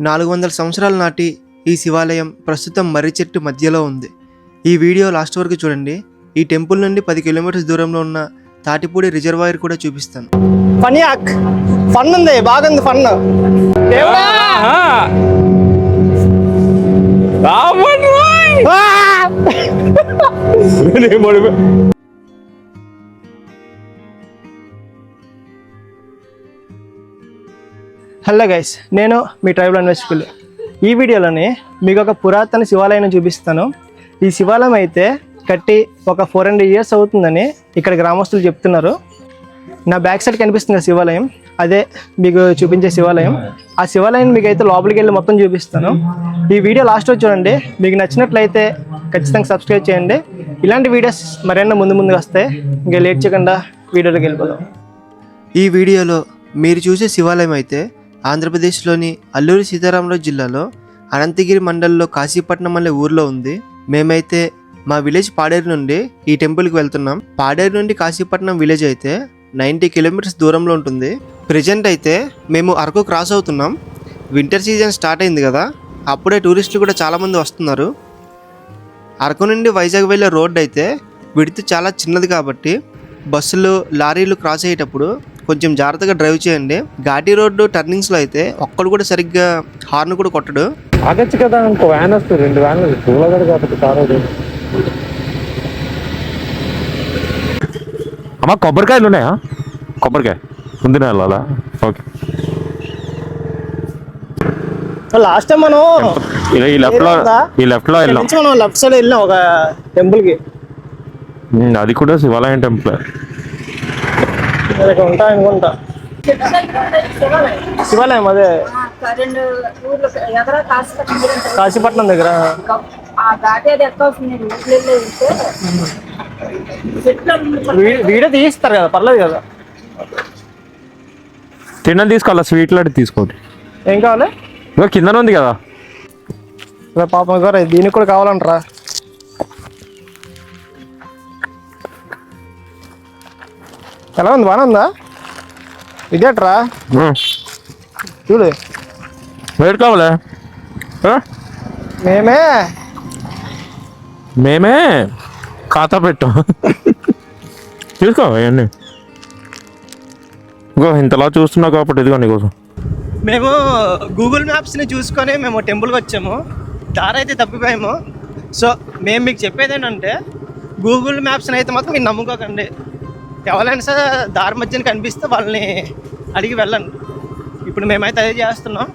నాలుగు వందల సంవత్సరాల నాటి ఈ శివాలయం ప్రస్తుతం మర్రి చెట్టు మధ్యలో ఉంది. ఈ వీడియో లాస్ట్ వరకు చూడండి. ఈ టెంపుల్ నుండి పది కిలోమీటర్స్ దూరంలో ఉన్న తాటిపూడి రిజర్వాయర్ కూడా చూపిస్తాను. ఫన్ యాక్. ఫన్ ఉంది బాగుంది ఫన్. దేవుడా! హలో గైస్ నేను మీ ట్రైబల్ అన్వేషకులు ఈ వీడియోలోని మీకు ఒక పురాతన శివాలయం చూపిస్తాను. ఈ శివాలయం అయితే కట్టి ఒక ఫోర్ హండ్రెడ్ ఇయర్స్ అవుతుందని ఇక్కడ గ్రామస్తులు చెప్తున్నారు. నా బ్యాక్ సైడ్ కనిపిస్తుంది శివాలయం అదే మీకు చూపించే శివాలయం. ఆ శివాలయం మీకు అయితే లోపలికి వెళ్ళి మొత్తం చూపిస్తాను. ఈ వీడియో లాస్ట్ చూడండి. మీకు నచ్చినట్లయితే ఖచ్చితంగా సబ్స్క్రైబ్ చేయండి. ఇలాంటి వీడియోస్ మరెన్నో ముందు ముందుకు వస్తాయి. ఇంకా లేట్ చేయకుండా వీడియోలోకి వెళ్ళిపోదాం. ఈ వీడియోలో మీరు చూసే శివాలయం అయితే ఆంధ్రప్రదేశ్లోని అల్లూరి సీతారామరాజు జిల్లాలో అనంతగిరి మండలంలో కాశీపట్నం అనే ఊర్లో ఉంది. మేమైతే మా విలేజ్ పాడేరు నుండి ఈ టెంపుల్కి వెళ్తున్నాం. పాడేరు నుండి కాశీపట్నం విలేజ్ అయితే నైంటీ కిలోమీటర్స్ దూరంలో ఉంటుంది. ప్రజెంట్ అయితే మేము అరకు క్రాస్ అవుతున్నాం. వింటర్ సీజన్ స్టార్ట్ అయింది కదా అప్పుడే టూరిస్టులు కూడా చాలామంది వస్తున్నారు. అరకు నుండి వైజాగ్ వెళ్ళే రోడ్ అయితే విడితే చాలా చిన్నది కాబట్టి బస్సులు లారీలు క్రాస్ అయ్యేటప్పుడు కొంచెం జాగ్రత్తగా డ్రైవ్ చేయండి. ఘాటీ రోడ్డు టర్నింగ్స్లో అయితే ఒక్కడు కూడా సరిగ్గా హార్న్ కూడా కొట్టడు. ఆగచ్చు కదా ఇంకో వ్యాన్ వస్తుంది రెండు వ్యాన్లు కాబట్టి. అమ్మా కొబ్బరికాయలు ఉన్నాయా? కొబ్బరికాయ. ఉంది వెళ్ళాలా ఓకే. లాస్ట్ టైం మనం ఈ లెఫ్ట్లో? ఈ లెఫ్ట్లో వెళ్ళాం. మనం లెఫ్ట్ సైడ్ వెళ్ళాం ఒక టెంపుల్కి ఉమ్, అది కూడా శివాలయం టెంపుల్ ఉంటా అనుకుంటా శివాలయం అదే. రెండు ఊర్లు ఎదర కాశీపట్నం దగ్గర వీడియో తీస్తారు కదా పర్లేదు కదా. తిన్నది తీసుకోవాలా? స్వీట్ లాంటి తీసుకోండి. ఏం కావాలి? ఇగో కిందనే ఉంది కదా. పాపం గారు దీనికి కూడా కావాలంటారా? ఎలా ఉంది? బాగానే ఉందా? ఇదేట్రా? చూడు. వేడి కావాలా? మేమే. మేమే? ఖాతా పెట్టాం. తీసుకో అవన్నీ ఇగో ఇంతలా చూస్తున్నావు కాబట్టి ఇదిగో నీకోసం మేము గూగుల్ మ్యాప్స్ని చూసుకొని మేము టెంపుల్కి వచ్చాము. దారి అయితే తప్పిపోయాము. సో మేము మీకు చెప్పేది ఏంటంటే గూగుల్ మ్యాప్స్ని అయితే మాత్రం మీరు నమ్ముకోకండి. ఎవరైనా సరే దారి మధ్యన కనిపిస్తే వాళ్ళని అడిగి వెళ్ళండి ఇప్పుడు మేమైతే అదే చేస్తున్నాం.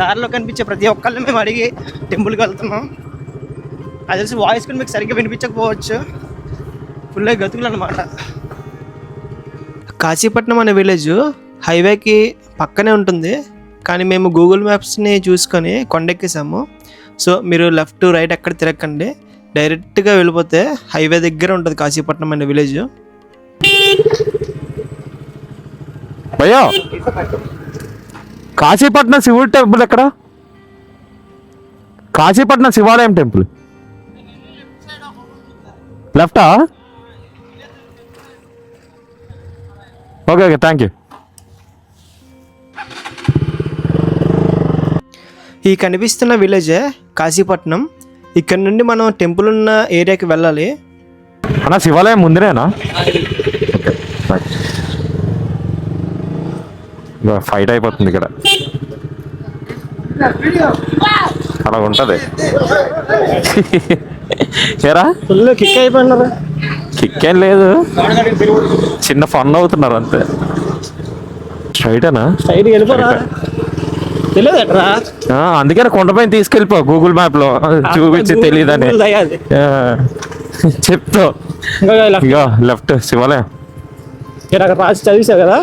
దారిలో కనిపించే ప్రతి ఒక్కరిని మేము అడిగి టెంపుల్కి వెళ్తున్నాం. అది తెలిసి వాయిస్ కూడా మీకు సరిగ్గా వినిపించకపోవచ్చు. ఫుల్ గతుకులు అనమాట కాశీపట్నం అనే విలేజ్ హైవేకి పక్కనే ఉంటుంది. కానీ మేము గూగుల్ మ్యాప్స్ని చూసుకొని కొండెక్కేసాము. సో మీరు లెఫ్ట్ రైట్ ఎక్కడ తిరగకండి. డైరెక్ట్గా వెళ్ళిపోతే హైవే దగ్గర ఉంటుంది కాశీపట్నం అనే విలేజ్. భయ్యా! కాశీపట్నం శివుడి టెంపుల్ ఎక్కడ? కాశీపట్నం శివాలయం temple. లెఫ్టా? Okay okay thank you. ఈ కనిపిస్తున్న విలేజే కాశీపట్నం. ఇక్కడ నుండి మనం టెంపుల్ ఉన్న ఏరియాకి వెళ్ళాలి. అన్న శివాలయం ముందునేనా ఫైట్ అయిపోతుంది ఇక్కడ. అలా ఉంటది. ఏరా? ఫుల్ కిక్ అయిపోయినారు. కిక్ ఏం లేదు. చిన్న ఫన్ అవుతున్నారు అంతే. స్ట్రైటేనా సైడ్ వెళ్ళిపోరా. తెలియదు ఎట్రా? ఆ, అందుకనే కొండపైన తీసుకెళ్ళిపో గూగుల్ మ్యాప్లో. చూపించి తెలియదని. చెప్తావు ఇంకా ఇలా ఇగో లెఫ్ట్ శివాలయం. ఇక్కడ అక్కడ రాసి చదివేశావు కదా?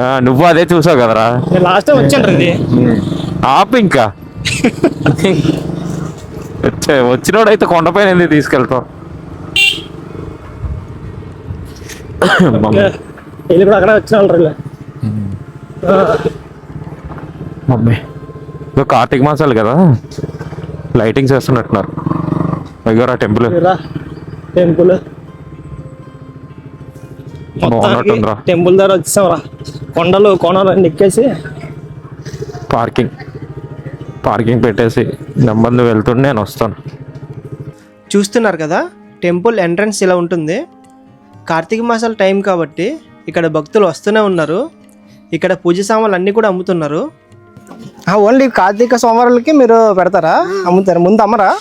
ఆ, నువ్వు అదే చూసావు కదరా. లాస్ట్ టైం వచ్చాను ఇది ఆపు ఇంకా. వచ్చే వచ్చినోడైతే కొండపైన ఎందుకు తీసుకెళ్తావు? మమ్మీ వీళ్ళు కూడా అక్కడ వచ్చిన వాళ్ళు మమ్మీ. కార్తీక మాసాలు కదా. లైటింగ్స్ వేస్తున్నట్టున్నారు. ఇగోరా టెంపుల్. టెంపుల్. టెంపుల్ దగ్గర వచ్చాం రా. కొండలు అన్ని ఎక్కేసి. పార్కింగ్. పార్కింగ్ పెట్టేసి నెమ్మది వెళ్తుండే నేను వస్తాను. చూస్తున్నారు కదా టెంపుల్ ఎంట్రన్స్ ఇలా ఉంటుంది. కార్తీక మాసాల టైం కాబట్టి ఇక్కడ భక్తులు వస్తూనే ఉన్నారు. ఇక్కడ పూజ సామాన్లు అన్నీ కూడా అమ్ముతున్నారు. ఓన్లీ కార్తీక సోమవారాలకి మీరు పెడతారా? అమ్ముతారు ముందు అమ్మరా.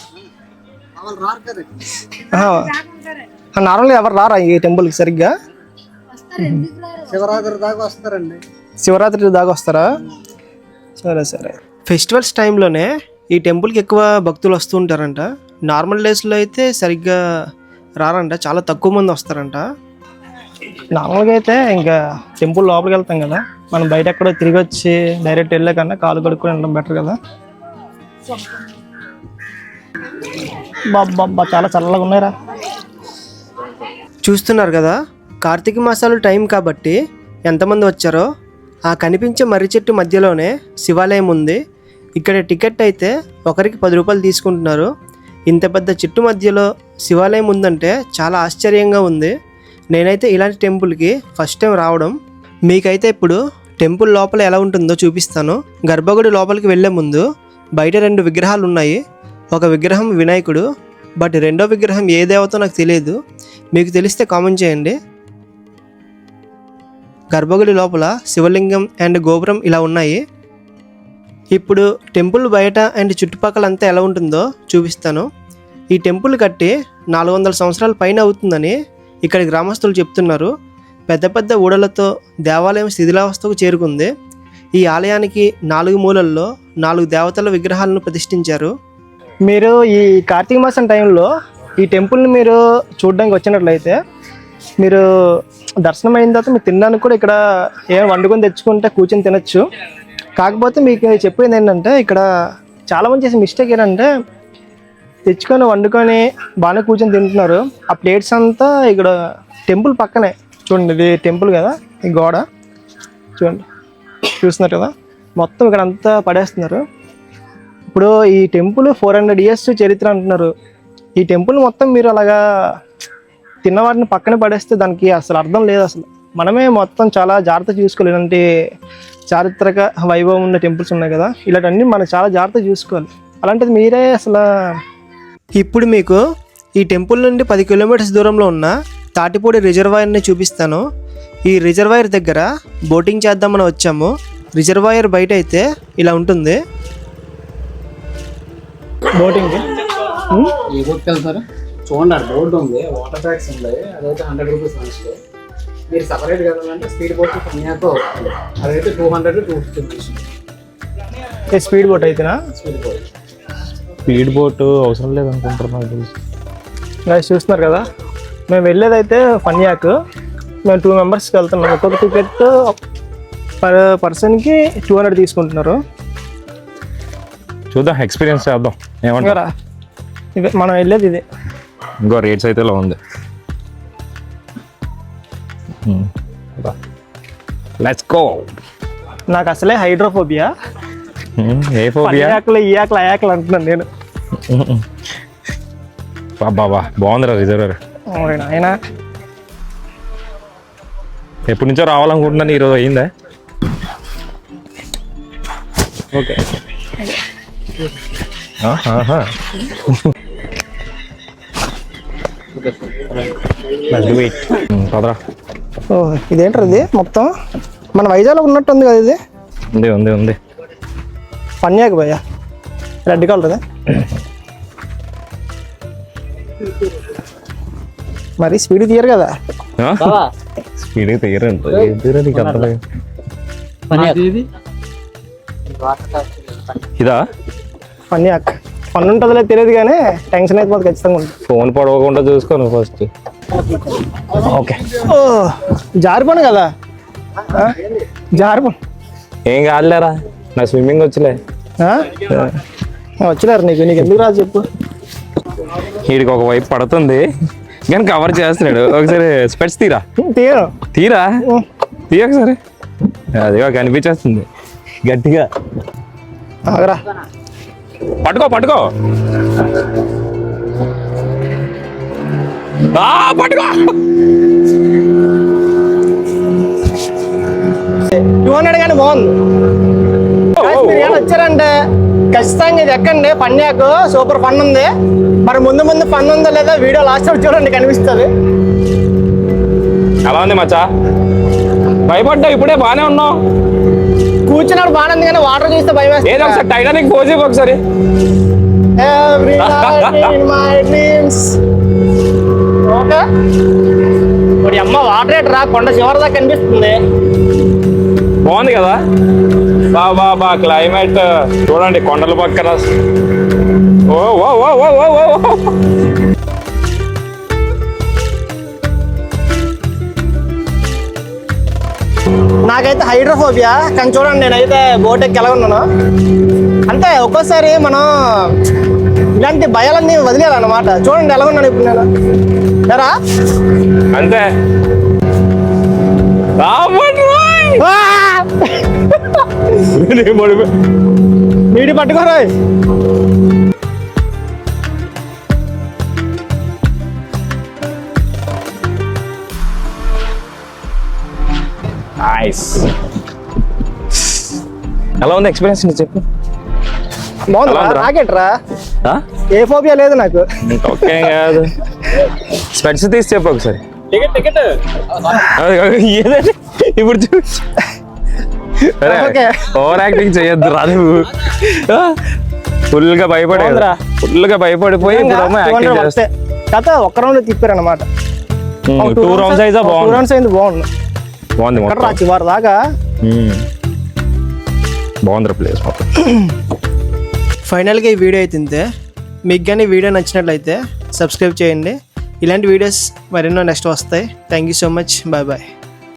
నార్మల్గా ఎవరు రారా ఈ టెంపుల్కి సరిగ్గా? శివరాత్రి దాకా వస్తారండి. శివరాత్రి దాకా వస్తారా? సరే సరే. ఫెస్టివల్స్ టైంలోనే ఈ టెంపుల్కి ఎక్కువ భక్తులు వస్తూ ఉంటారంట. నార్మల్ డేస్లో అయితే సరిగ్గా రారంట. చాలా తక్కువ మంది వస్తారంట. నార్మల్గా అయితే ఇంకా టెంపుల్ లోపలికి వెళ్తాం కదా. మనం బయట ఎక్కడో తిరిగి వచ్చి డైరెక్ట్ వెళ్ళే కన్నా కాలు కడుక్కొని వెళ్ళడం బెటర్ కదా. బాబ్బా చాలా చల్లగా ఉన్నాయిరా. చూస్తున్నారు కదా కార్తీక మాసాలు టైం కాబట్టి ఎంతమంది వచ్చారో ఆ కనిపించే మర్రి చెట్టు మధ్యలోనే శివాలయం ఉంది. ఇక్కడ టికెట్ అయితే ఒకరికి పది రూపాయలు తీసుకుంటున్నారు. ఇంత పెద్ద చెట్టు మధ్యలో శివాలయం ఉందంటే చాలా ఆశ్చర్యంగా ఉంది. నేనైతే ఇలాంటి టెంపుల్కి ఫస్ట్ టైం రావడం. మీకైతే ఇప్పుడు టెంపుల్ లోపల ఎలా ఉంటుందో చూపిస్తాను. గర్భగుడి లోపలికి వెళ్ళే ముందు బయట రెండు విగ్రహాలు ఉన్నాయి. ఒక విగ్రహం వినాయకుడు బట్ రెండో విగ్రహం ఏ దేవతో నాకు తెలియదు. మీకు తెలిస్తే కామెంట్ చేయండి. గర్భగుడి లోపల శివలింగం అండ్ గోపురం ఇలా ఉన్నాయి. ఇప్పుడు టెంపుల్ బయట అండ్ చుట్టుపక్కల అంతా ఎలా ఉంటుందో చూపిస్తాను. ఈ టెంపుల్ కట్టి నాలుగు వందల సంవత్సరాల పైన అవుతుందని ఇక్కడ గ్రామస్తులు చెప్తున్నారు పెద్ద పెద్ద ఊడలతో దేవాలయం శిథిలావస్థకు చేరుకుంది. ఈ ఆలయానికి నాలుగు మూలల్లో నాలుగు దేవతల విగ్రహాలను ప్రతిష్ఠించారు. మీరు ఈ కార్తీక మాసం టైంలో ఈ టెంపుల్ని మీరు చూడడానికి వచ్చినట్లయితే మీరు దర్శనం అయిన తర్వాత మీరు తినడానికి కూడా ఇక్కడ ఏం వండుకొని తెచ్చుకుంటే కూర్చొని తినచ్చు. కాకపోతే మీకు చెప్పేది ఏంటంటే ఇక్కడ చాలామంది చేసే మిస్టేక్ ఏంటంటే తెచ్చుకొని వండుకొని బాగానే కూర్చొని తింటున్నారు. ఆ ప్లేట్స్ అంతా ఇక్కడ టెంపుల్ పక్కనే. చూడండి ఇది టెంపుల్ కదా ఈ గోడ. చూడండి చూస్తున్నారు కదా మొత్తం ఇక్కడ అంతా పడేస్తున్నారు. ఇప్పుడు ఈ టెంపుల్ ఫోర్ హండ్రెడ్ ఇయర్స్ చరిత్ర అంటున్నారు. ఈ టెంపుల్ మొత్తం మీరు అలాగా తిన్న వాటిని పక్కన పడేస్తే దానికి అసలు అర్థం లేదు అసలు. మనమే మొత్తం చాలా జాగ్రత్త చూసుకోవాలి. ఇలాంటి చారిత్రక వైభవం ఉన్న టెంపుల్స్ ఉన్నాయి కదా ఇలాంటివన్నీ మనం చాలా జాగ్రత్త చూసుకోవాలి. అలాంటిది మీరే అసలు ఇప్పుడు మీకు ఈ టెంపుల్ నుండి పది కిలోమీటర్స్ దూరంలో ఉన్న తాటిపూడి రిజర్వాయర్ని చూపిస్తాను. ఈ రిజర్వాయర్ దగ్గర బోటింగ్ చేద్దామని వచ్చాము. రిజర్వాయర్ బయట అయితే ఇలా ఉంటుంది. వెళ్తారు? చూడండి ఉంది. వాటర్ ట్యాక్స్ ఉన్నాయి అదైతే హండ్రెడ్ రూపీస్ మనిషికి మీరు సపరేట్ స్పీడ్ బోట్ అదైతే టూ హండ్రెడ్ టూ ఫిఫ్టీ మనిషి స్పీడ్ బోట్ అయితేనా? Speed boat. స్పీడ్ బోట్ అవసరం లేదు అనుకుంటారు తెలిసి. గైస్ చూస్తున్నారు కదా? మేము వెళ్ళేదైతే ఫన్యాక్. మేము టూ మెంబర్స్కి వెళ్తున్నాం. ఒక్కొక్క టికెట్ పర్ పర్సన్కి టూ హండ్రెడ్ తీసుకుంటున్నారు. చూద్దాం ఎక్స్పీరియన్స్ చేద్దాం. ఏమంటారు. ఇదే మనం వెళ్ళేది ఇదే. ఇంకో రేట్స్ అయితే ఇలా ఉంది. లెట్స్ గో నాకు అసలే హైడ్రోఫోబియా ఏ ఫోబియా పన్యాకులు ఈ ఆకలు ఆ ఆకలు అంటున్నాను నేను. బాబా బాగుందిరా రిజర్వర్. ఆయన ఎప్పటి నుంచో రావాలనుకుంటున్నాను ఈరోజు అయిందా? ఓకే. ఓ ఇదేంటారు ఇది మొత్తం? మన వైజాగ్లో ఉన్నట్టు ఉంది కదా ఇది? ఉంది ఉంది ఉంది. పన్యాక్ భయ్య రెడ్ కలర్ మరి స్పీడ్ తీయరు కదా? స్పీడ్ నీకు అర్థం ఇదా పన్యాక్ పన్ను ఉంటుందిలే తెలియదు కానీ టెన్షన్ అయితే మాకు ఖచ్చితంగా ఉంటుంది. ఫోన్ పడవకుండా చూసుకోను ఫస్ట్ ఓకే. ఓ జారిపోను కదా? జారిపోను ఏం కాదులేరా? నా స్విమ్మింగ్ వచ్చలే. ఆ? వచ్చినారు నీకు. నీకు ఎందుకు రాదు చెప్పు. వీడికి ఒక వైపు పడుతుంది. కానీ కవర్ చేస్తున్నాడు? ఒకసారి స్పెట్స్ తీరా? తీయను తీరా? తీయ ఒకసారి. అదిగో కనిపించేస్తుంది. గట్టిగా. ఆగరా. పట్టుకో పట్టుకో. పట్టుకో. టూ హండ్రెడ్ కానీ బాగుంది వచ్చారంటే. ఖచ్చితంగా ఇది ఎక్కండి. పన్యాకు సూపర్ ఫన్ ఉంది. మరి ముందు ముందు ఫన్ ఉందో లేదో వీడియో లాస్ట్ చూడండి కనిపిస్తుంది. ఎలా ఉంది మచ్చా? భయపడ్డా ఇప్పుడే బానే ఉన్నావు. కూర్చున్నాడు బాగానే ఉంది కానీ వాటర్ చూస్తే భయం ఏదో ఒకసారి టైటానిక్ పోజ్ ఒకసారి. ఓకే. ఇప్పుడు అమ్మ వాటర్ రా కొండ చివరి దాకా కనిపిస్తుంది. బాగుంది కదా? బా బా క్లైమేట్ చూడండి కొండల పక్కన. ఓ ఓ ఓ ఓ ఓ ఓ. నాకైతే హైడ్రోఫోబియా కానీ చూడండి నేనైతే బోట్ ఎక్కి ఎలా ఉన్నాను. అంటే ఒక్కోసారి మనం ఇలాంటి భయాలన్నీ వదిలేయాలన్నమాట. చూడండి ఎలా ఉన్నాను ఇప్పుడు నేను. ఎరా? అంతే. నీటి పట్టుకోరా నైస్ ఎలా ఉంది ఎక్స్పీరియన్స్ నీకు చెప్పు? రాకెట్రా ఆ? ఏ ఫోబియా లేదు నాకు. ఓకే కాదు. స్పెట్స్ తీసి చెప్పు ఒకసారి. ఏదండి? ఇప్పుడు చూ ఓకే. ఓవర్ యాక్టింగ్ చేయొద్దు రా నువ్వు. ఫుల్గా భయపడే బాగుందిరా. ఫుల్గా భయపడిపోయి కథ ఒక్క రౌండ్ తిప్పారు అనమాట టూ రౌండ్స్ అయితే బాగుంది. రౌండ్స్ అయింది బాగుంది. బాగుంది రా చివరి దాకా. బాగుంది ప్లేస్ మొత్తం. ఫైనల్గా ఈ వీడియో అయితే ఇంతే. మీకు కానీ వీడియో నచ్చినట్లయితే సబ్స్క్రైబ్ చేయండి. ఇలాంటి వీడియోస్ మరెన్నో నెక్స్ట్ వస్తాయి. Thank you so much bye bye